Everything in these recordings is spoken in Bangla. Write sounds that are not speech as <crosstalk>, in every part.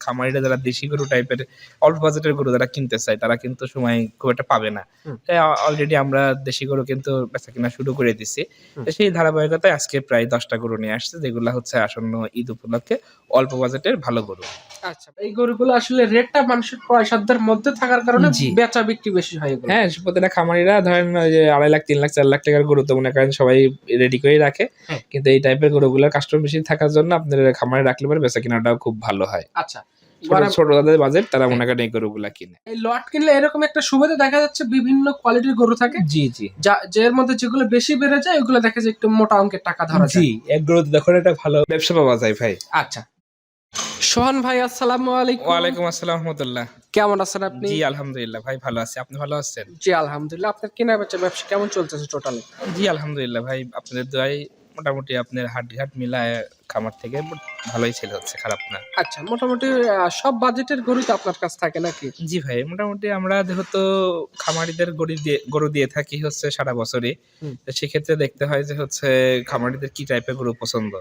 খামারিরা যারা দেশি গরু টাইপের অল্প বাজেটের গরু যারা কিনতে চায় তারা কিন্তু সময় খুব একটা পাবে না। তাই অলরেডি আমরা দেশি গরু কিন্তু বেচা কিনা শুরু করে দিছি। সেই ধারাবাহিকতায় আজকে প্রায় দশটা গরু নিয়ে আসছে যেগুলো হচ্ছে আসন্ন ঈদ উপলক্ষে অল্প বাজেটের ভালো গরু। আচ্ছা এই গরুগুলো আসলে রেটটা মানুষের ক্রয় সাধ্যের মধ্যে থাকার কারণে বেচা বিক্রি বেশি হয় হ্যাঁ প্রতিটা খামারিরা ধরেন যে আড়াই লাখ তিন লাখ চার লাখ টাকার গরু তো মনে করেন সবাই রেডি করে রাখে। হ্যাঁ। কিন্তু এই টাইপের গরুগুলোর কাস্টমার বেশি থাকার জন্য আপনার খামারে রাখলে পরে বেচা কিনাটাও খুব ভালো হয়। আচ্ছা ছোট যাদের বাজেট তারা মনে করেন এই গরুগুলা কিনে। এই লট কিনলে এরকম একটা সুবিধা দেখা যাচ্ছে বিভিন্ন কোয়ালিটির গরু থাকে। জি জি। যা যের মধ্যে যেগুলো বেশি বেড়ে যায় ওগুলো দেখা যায় একটু মোটা অঙ্কের টাকা ধরা যায়। জি এক গরুতে তখন একটা ভালো ব্যবসা পাওয়া যায় ভাই। আচ্ছা। সোহান ভাই আসসালামু আলাইকুম। ওয়ালাইকুম আসসালাম রহমতুল্লাহ। কেমন আছেন আপনি? জি আলহামদুলিল্লাহ ভাই ভালো আছি। আপনি ভালো আছেন? জি আলহামদুলিল্লাহ। আপনার কেনা বেচা ব্যবসা কেমন চলতেছে টোটালি জি আলহামদুলিল্লাহ ভাই আপনাদের দোয়াই মোটামুটি আপনার হাট ঘাট মিলায় খামার থেকে। ভালোই ছেলে হচ্ছে খারাপ না। আচ্ছা মোটামুটি সব বাজেটের গরু তো আপনার কাছে থাকে নাকি? জি ভাই মোটামুটি আমরা যেহেতু খামারিদের গরু দিয়ে গরু দিয়ে থাকি হচ্ছে সারা বছরই। তো সেক্ষেত্রে দেখতে হয় যে হচ্ছে খামারিদের কি টাইপের গরু পছন্দ।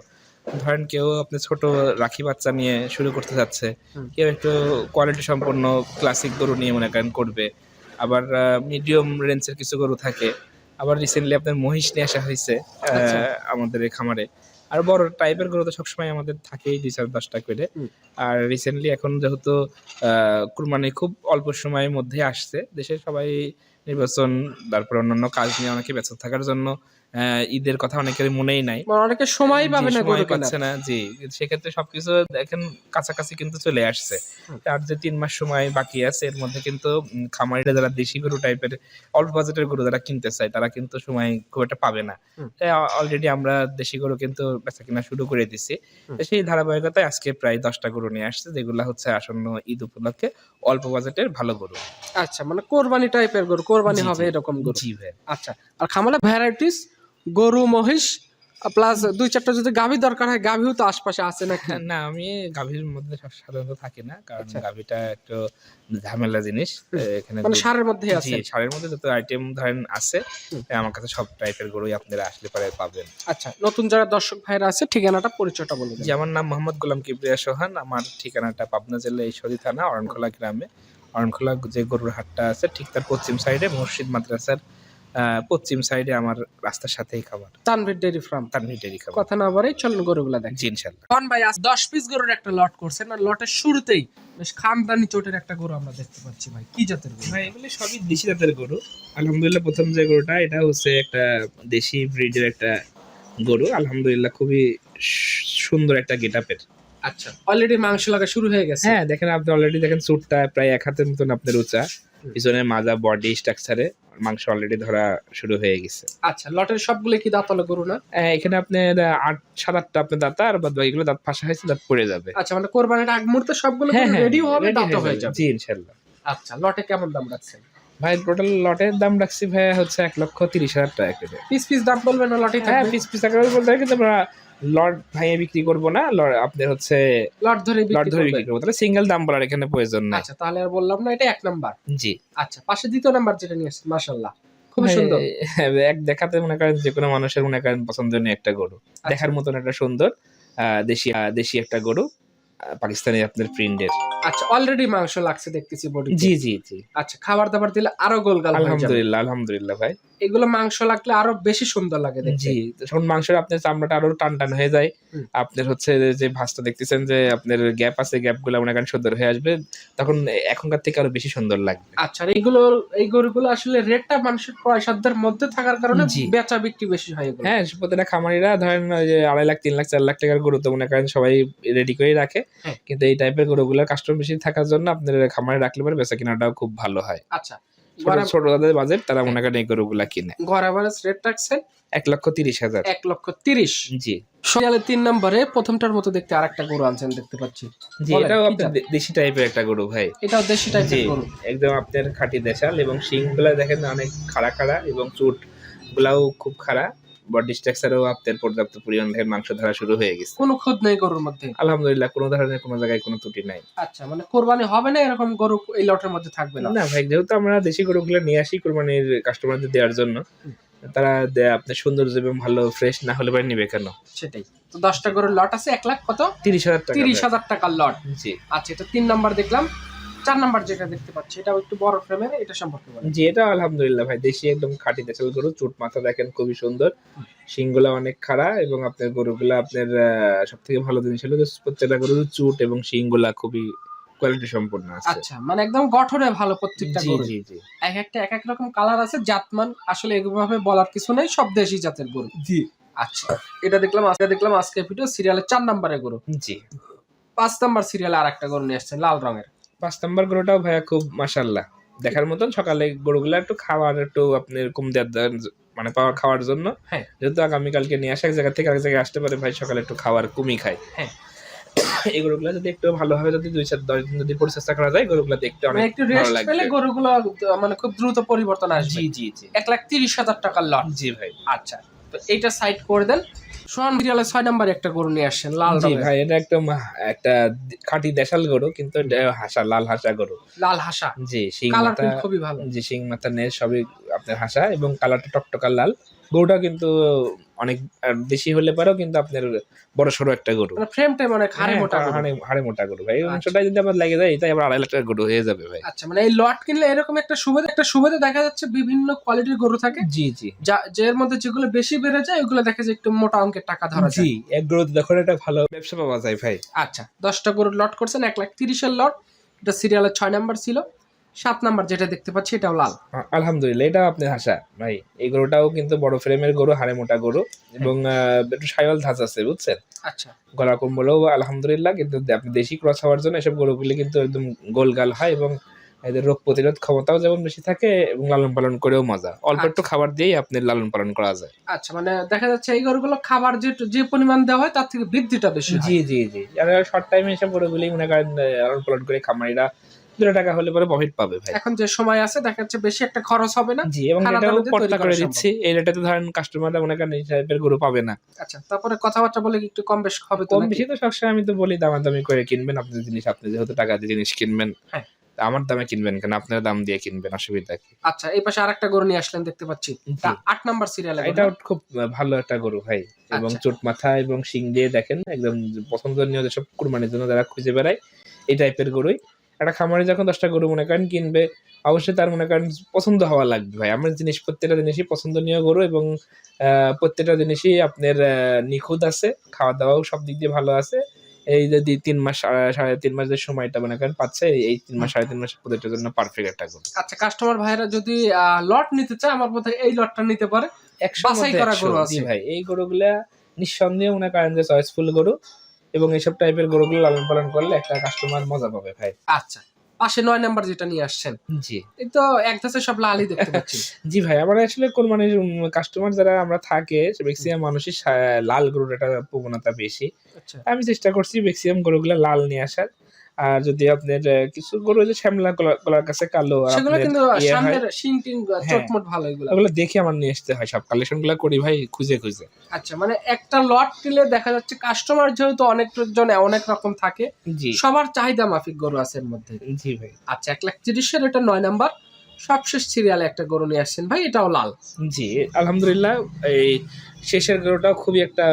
ধরেন কেউ আপনি ছোট রাখি বাচ্চা নিয়ে শুরু করতে যাচ্ছে কেউ একটু কোয়ালিটি সম্পন্ন ক্লাসিক গরু নিয়ে মনে করেন করবে আবার মিডিয়াম রেঞ্জের কিছু গরু থাকে আবার রিসেন্টলি আপনার মহিষ নিয়ে আসা হয়েছে আচ্ছা। আমাদের এই খামারে। আর বড় টাইপের গরু তো সবসময় আমাদের থাকেই দুই চার দশটা করে। আর রিসেন্টলি এখন যেহেতু আহ, কুরবানি খুব অল্প সময়ের মধ্যে আসছে দেশের সবাই নির্বাচন তারপর অন্যান্য কাজ নিয়ে অনেকে ব্যস্ত থাকার জন্য ঈদের কথা অনেকের মনেই নাই। মানে অনেকে সময় পাবে না সময় পাচ্ছে না জি। সেক্ষেত্রে সবকিছু দেখেন কাছাকাছি কিন্তু চলে আসছে। আর যে তিন মাস সময় বাকি আছে এর মধ্যে কিন্তু খামারিরা যারা দেশি গরু টাইপের অল্প বাজেটের গরু যারা কিনতে চায় তারা কিন্তু সময় খুব একটা পাবে না। তাই অলরেডি আমরা দেশি গরু কিন্তু বেচা কিনা শুরু করে দিছি। সেই ধারাবাহিকতায় আজকে প্রায় দশটা গরু নিয়ে আসছে যেগুলো হচ্ছে আসন্ন ঈদ উপলক্ষে অল্প বাজেটের ভালো গরু। আচ্ছা মানে কোরবানি টাইপের গরু কোরবানি হবে এরকম গরু। জি ভাই। আচ্ছা আর খামালে ভ্যারাইটিস গরু মহিষ প্লাস দুই চারটা যদি গাভী দরকার হয় গাভীও তো আশপাশে আছে নাকি <laughs> না আমি গাভীর মধ্যে সা- সাধারণত থাকি না কারণ আচ্ছা। গাভীটা একটু ঝামেলা জিনিস এখানে মানে সারের মধ্যে আছে। সারের মধ্যে যত আইটেম ধরেন আছে আমার কাছে সব টাইপের গরুই আপনারা আসলে পরে পাবেন। আচ্ছা নতুন যারা দর্শক ভাইরা আছে ঠিকানাটা পরিচয়টা বলে জি আমার নাম মোহাম্মদ গোলাম কিবরিয়া সোহান আমার ঠিকানাটা পাবনা জেলা ঈশ্বরী থানা অরণখোলা গ্রামে। অরণখোলা যে গরুর হাটটা আছে ঠিক তার পশ্চিম সাইডে মসজিদ মাদ্রাসার আহ, পশ্চিম সাইডে আমার রাস্তার সাথেই খাবার। Tanvir dairy farm? তার মিটেরই খাবার। কথা না বলেই চলুন গরুগুলা দেখ। জি ইনশাল্লাহ কন ভাই আজ দশ পিস গরুর একটা লট করছেন আর লটের শুরুতেই বেশ খানদানি চোটের একটা গরু আমরা দেখতে পাচ্ছি ভাই। কি জাতের গরু? ভাই এগুলি সবই দেশি জাতের গরু। আলহামদুলিল্লাহ প্রথম যে গরুটা এটা হচ্ছে একটা দেশি ব্রিডের একটা গরু। আলহামদুলিল্লাহ খুবই সুন্দর একটা গেটআপের। আচ্ছা। অলরেডি মাংস লাগা শুরু হয়ে গেছে। হ্যাঁ দেখেন আপনি অলরেডি দেখেন চুটটা প্রায় এক হাতের মতন আপনার উঁচা। হুম। পিছনে মাজা বডি স্ট্রাকচারে মাংস অলরেডি ধরা শুরু হয়ে গেছে। আচ্ছা লটের সবগুলো কি দাঁতালো গরু না? এখানে আপনার আট সাত আটটা আপনার দাঁতা আর বাদ বাকিগুলো দাঁত ফাঁসা হয়েছে দাঁত পড়ে যাবে। আচ্ছা মানে কোরবানির আগ মুহূর্তে সবগুলো রেডিও হবে দাঁত হয়ে হয়ে যাবে। জি ইনশাল্লাহ আচ্ছা লটে কেমন দাম রাখছেন? ভাই টোটাল লটের দাম রাখছি ভাই হচ্ছে এক লক্ষ তিরিশ হাজার টাকা করে। পিস পিস দাম বলবেন লটে হ্যাঁ পিস পিস আকারে বলতে হয় কিন্তু আমরা লট ভাইয়া বিক্রি করব না আপনার হচ্ছে লর্ড ধরে লট বিক্রি ধরে বিক্রি করব। তাহলে সিঙ্গেল দাম বলার এখানে প্রয়োজন না আচ্ছা তাহলে আর বললাম না এটা এক নাম্বার। জি। আচ্ছা পাশে দ্বিতীয় নাম্বার যেটা নিয়ে আসছেন মাশাআল্লাহ খুব সুন্দর। এক দেখাতে মনে করেন যে কোনো মানুষের মনে করেন পছন্দনীয় একটা গরু। আচ্ছা। দেখার মতন একটা সুন্দর আহ, দেশি দেশি একটা গরু। পাকিস্তানি আপনার প্রিন্টের আচ্ছা অলরেডি মাংস লাগছে দেখতেছি বডি জি জি জি। আচ্ছা খাবার দাবার দিলে আরও গোলগাল আলহামদুলিল্লাহ আলহামদুলিল্লাহ ভাই। এগুলো মাংস লাগলে আরও বেশি সুন্দর লাগে জি তখন মাংসের আপনার চামড়াটা আরও টান টান হয়ে যায় আপনার হচ্ছে যে ভাঁজটা দেখতেছেন যে আপনার গ্যাপ আছে গ্যাপগুলো মনে করেন সুন্দর হয়ে আসবে তখন এখনকার থেকে আরও বেশি সুন্দর লাগবে। আচ্ছা আর এইগুলো এই গরুগুলো আসলে রেটটা মানুষের ক্রয় সাধ্যের মধ্যে থাকার কারণে। বেচা বিক্রি বেশি হয় হ্যাঁ প্রতিটা খামারিরা ধরেন ওই যে আড়াই লাখ তিন লাখ চার লাখ টাকার গরু তো মনে করেন সবাই রেডি করে রাখে। কিন্তু এই টাইপের গরুগুলোর কাস্টমার বেশি থাকার জন্য আপনার খামারে রাখলে পরে বেচা কিনাটাও খুব ভালো হয়। আচ্ছা। ছোট যাদের বাজেট তারা মনে করেন এই গরুগুলা কিনে। ঘর অ্যাভারেজ রেট রাখছেন? এক লক্ষ তিরিশ হাজার। এক লক্ষ তিরিশ। জি। সকালে তিন নম্বরে প্রথমটার মতো দেখতে আরেকটা গরু আনছেন দেখতে পাচ্ছি। জি এটাও আপনার দেশি টাইপের একটা গরু ভাই। এটাও দেশি টাইপের গরু। একদম আপনার খাঁটি দেশাল এবং শিংগুলা দেখেন অনেক খাড়া খাড়া এবং চুট গুলাও খুব খাড়া। বডি স্ট্রাকচারও পর্যাপ্ত পরিমাণ দেখেন মাংস ধরা শুরু হয়ে গেছে। কোনো খুদ নেই গরুর মধ্যে? আলহামদুলিল্লাহ কোনো ধরনের কোনো জায়গায় কোনো ত্রুটি নাই। আচ্ছা মানে কোরবানি হবে না এরকম গরু এই লটের মধ্যে থাকবে না? না ভাই যেহেতু আমরা দেশি গরুগুলো নিয়ে আসি কোরবানির কাস্টমারদের দেওয়ার জন্য তারা আপনার সৌন্দর্য এবং ভালো ফ্রেশ না হলে পরে নিবে কেন? সেটাই। তো দশটা গরুর লট আছে এক লাখ কত? তিরিশ হাজার তিরিশ হাজার টাকার লট জি। আচ্ছা এটা তিন নাম্বার দেখলাম। চার নাম্বার যেটা দেখতে পাচ্ছি এটাও একটু বড় ফ্রেমের এটা সম্পর্কে বলেন। জি এটা আলহামদুলিল্লাহ ভাই দেশি একদম খাঁটি দেশাল গরু চুট মাথা দেখেন খুবই সুন্দর। শিংগুলা অনেক খাড়া এবং আপনার গরুগুলা আপনার সব থেকে ভালো জিনিস হলো যে প্রত্যেকটা গরুর চুট এবং শিংগুলা খুবই কোয়ালিটি সম্পূর্ণ আছে। আচ্ছা মানে একদম গঠনে ভালো প্রত্যেকটা গরু। জি জি। এক একটা এক এক রকম কালার আছে জাতমান আসলে এভাবে বলার কিছু নেই সব দেশি জাতের গরু। জি। আচ্ছা এটা দেখলাম আজকে দেখলাম আজকে ভিডিও সিরিয়ালের চার নাম্বারের গরু। জি। পাঁচ নাম্বার সিরিয়ালে আর একটা গরু নিয়ে আসছেন লাল রঙের। পাঁচ নাম্বার গরুটাও ভাইয়া খুব মাশাল্লাহ দেখার মতন সকালে গরুগুলা একটু খাওয়ার একটু আপনার কম দেওয়ার মানে পাওয়ার খাওয়ার জন্য। হ্যাঁ। যেহেতু আগামীকালকে নিয়ে আসা এক জায়গা থেকে আরেক জায়গায় আসতে পারে ভাই সকালে একটু খাবার কমই খায়। হ্যাঁ। এই গরুগুলা যদি একটু ভালোভাবে যদি দুই চার দশ দিন যদি পরিচর্যা করা যায় গরুগুলা দেখতে মানে অনেক একটু রেস্ট পেলে গরুগুলো মানে খুব দ্রুত পরিবর্তন আসবে। জি জি জি। এক লাখ তিরিশ হাজার টাকার লট জি ভাই। আচ্ছা তো এইটা সাইড করে দেন। সোহান সিরিয়ালে ছয় নাম্বারে একটা গরু নিয়ে আসছেন লাল জি ভাই এটা একটা একটা খাঁটি দেশাল গরু কিন্তু হাসা লাল হাসা গরু। লাল হাসা। জি শিং মাথা খুবই ভালো। যে শিং মাথা নেই সবই আপনার হাসা এবং কালারটা টকটকা লাল। গরুটা কিন্তু অনেক বেশি হলে পারেও কিন্তু আপনার বড় সড়ো একটা গরু। মানে ফ্রেম টাইম অনেক হাড়ে হ্যাঁ, মোটা গরু। হাড়ে মোটা গরু ভাই। আচ্ছা। অংশটা যদি আমার লেগে যায় তাই আবার আড়াই লাখ টাকা গরু হয়ে যাবে ভাই। আচ্ছা মানে এই লট কিনলে এরকম একটা সুবিধা একটা সুবিধা দেখা যাচ্ছে বিভিন্ন কোয়ালিটির গরু থাকে। জি জি। যা যার মধ্যে যেগুলো বেশি বেড়ে যায় ওগুলো দেখা যায় একটু মোটা অঙ্কের টাকা ধরা যায়। জি এক গরু দেখো একটা ভালো ব্যবসা পাওয়া যায় ভাই। আচ্ছা দশটা গরুর লট করছেন এক লাখ তিরিশের লট এটা সিরিয়ালের ছয় নাম্বার ছিল। সাত নাম্বার যেটা দেখতে পাচ্ছি এটাও লাল। আলহামদুলিল্লাহ এটা আপনার হাসা। ভাই এই গরুটাও কিন্তু বড় ফ্রেমের গরু হাড়ে মোটা গরু এবং একটু সাইওয়াল ধাঁচ আছে বুঝছেন? আচ্ছা। গলা কম্বলও আলহামদুলিল্লাহ কিন্তু আপনি দেশি ক্রস হওয়ার জন্য এসব গরুগুলি কিন্তু একদম গোলগাল হয় এবং এদের রোগ প্রতিরোধ ক্ষমতাও যেমন বেশি থাকে এবং লালন পালন করেও মজা। অল্প একটু খাবার দিয়েই আপনি লালন পালন করা যায়। আচ্ছা মানে দেখা যাচ্ছে এই গরুগুলো খাবার যে যে পরিমাণ দেওয়া হয় তার থেকে বৃদ্ধিটা বেশি জি জি জি। শর্ট টাইমে এসব গরুগুলি মনে করেন লালন পালন করে খামারিরা দুটো টাকা হলে পরে প্রফিট পাবে ভাই। এখন যে সময় আছে দেখা যাচ্ছে বেশি একটা খরচ হবে না। জি এবং এটাও পর্দা করে দিচ্ছি। এই রেটাতে ধরেন কাস্টমাররা মনে করেন এই টাইপের গরু পাবে না। আচ্ছা তারপরে কথাবার্তা বলে একটু কম বেশ হবে তো কম বেশি তো সবসময় আমি তো বলি দামাদামি করে কিনবেন আপনার জিনিস আপনি যেহেতু টাকা দিয়ে জিনিস কিনবেন হ্যাঁ। আমার দামে কিনবেন কেন? আপনার দাম দিয়ে কিনবেন অসুবিধা কি? আচ্ছা এই পাশে আরেকটা গরু নিয়ে আসলেন দেখতে পাচ্ছি। আট নাম্বার সিরিয়ালে এটাও খুব ভালো একটা গরু ভাই এবং আচ্ছা। চোট মাথা এবং শিং দিয়ে দেখেন একদম পছন্দনীয় যেসব কুরবানির জন্য যারা খুঁজে বেড়ায় এই টাইপের গরুই। একটা খামারে যখন দশটা গরু মনে করেন কিনবে অবশ্যই তার মনে করেন পছন্দ হওয়া লাগবে ভাই। আমার জিনিস প্রত্যেকটা জিনিসই পছন্দনীয় গরু এবং প্রত্যেকটা জিনিসই আপনার নিখুঁত আছে খাওয়া দাওয়াও সব দিক দিয়ে ভালো আছে। এই যদি তিন মাস সাড়ে তিন মাস যে সময়টা মনে করেন পাচ্ছে এই- তিন মাস সাড়ে তিন মাস প্রত্যেকটার জন্য পারফেক্ট একটা গরু। আচ্ছা কাস্টমার ভাইরা যদি লট নিতে চায় আমার মতে এই লটটা নিতে পারে। একশো। ভাই এই গরুগুলা নিঃসন্দেহে মনে করেন যে চয়েসফুল গরু। এবং এইসব টাইপের গরুগুলো লালন পালন করলে একটা কাস্টমার মজা পাবে ভাই। আচ্ছা পাশে নয় নাম্বার যেটা নিয়ে আসছেন জি। এই তো এক ধাসে সব লালই দেখতে <laughs> পাচ্ছি। জি ভাই আমার আসলে কোরবানির কাস্টমার যারা আমরা থাকে ম্যাক্সিমাম মানুষই লাল গরুর একটা প্রবণতা বেশি। আচ্ছা। আমি চেষ্টা করছি ম্যাক্সিমাম গরুগুলা লাল নিয়ে আসার। আর যদি আপনার কিছু গরু যে শ্যামলা গলা- গলার কাছে কালো আর সেগুলো কিন্তু সামনের শিং টিং। চটমট ভালো এগুলো। ওগুলো দেখে আমার নিয়ে আসতে হয় সব কালেকশনগুলা করি ভাই খুঁজে খুঁজে। আচ্ছা মানে একটা লট নিলে দেখা যাচ্ছে কাস্টমার যেহেতু অনেক জন অনেক রকম থাকে সবার চাহিদা মাফিক গরু আছে এর মধ্যে। জি ভাই। আচ্ছা এক লাখ তিরিশের এটা নয় নাম্বার। সবশেষ সিরিয়ালে একটা গরু নিয়ে আসছেন ভাই এটাও লাল। জি আলহামদুলিল্লাহ এই শেষের গরুটাও খুবই একটা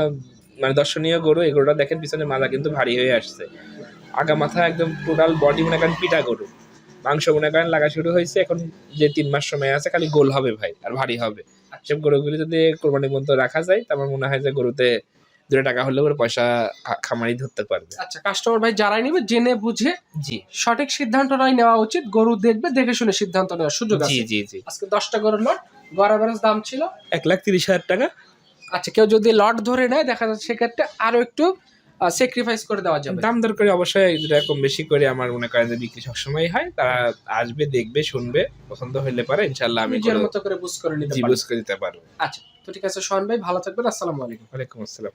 মানে দর্শনীয় গরু এই গরুটা দেখেন পিছনে মাজা কিন্তু ভারী হয়ে আসছে। আগা মাথা একদম টোটাল বডি মনে করেন পিটা গরু। মাংস মনে করেন লাগা শুরু হয়েছে এখন যে তিন মাস সময় আছে খালি গোল হবে ভাই আর ভারী হবে। সব গরুগুলি যদি কোরবানি পর্যন্ত রাখা যায় তো আমার মনে হয় যে গরুতে দুটো টাকা হলে করে পয়সা খামারি ধরতে পারবে। আচ্ছা কাস্টমার ভাই যারাই নিবে জেনে বুঝে জি। সঠিক সিদ্ধান্তটাই নেওয়া উচিত। গরু দেখবে দেখে শুনে সিদ্ধান্ত নেওয়ার সুযোগ জি আছে। জি জি। আজকে দশটা গরুর লট গড় অ্যাভারেজ দাম ছিল এক লাখ তিরিশ হাজার টাকা। আচ্ছা কেউ যদি লট ধরে নেয় দেখা যাচ্ছে সেক্ষেত্রে আরও একটু স্যাক্রিফাইস করে দেওয়া যাবে। দাম দর করে অবশ্যই কম বেশি করে আমার মনে করেন যে বিক্রি সবসময় হয়। তারা আসবে দেখবে শুনবে পছন্দ হইলে পারে ইনশাল্লাহ আমি নিজের মতো করে বুঝ করে নিতে পারব। বুঝ করে দিতে পারব। আচ্ছা তো ঠিক আছে সোহান ভাই ভালো থাকবেন আসসালামু আলাইকুম। ওয়ালাইকুম আসসালাম।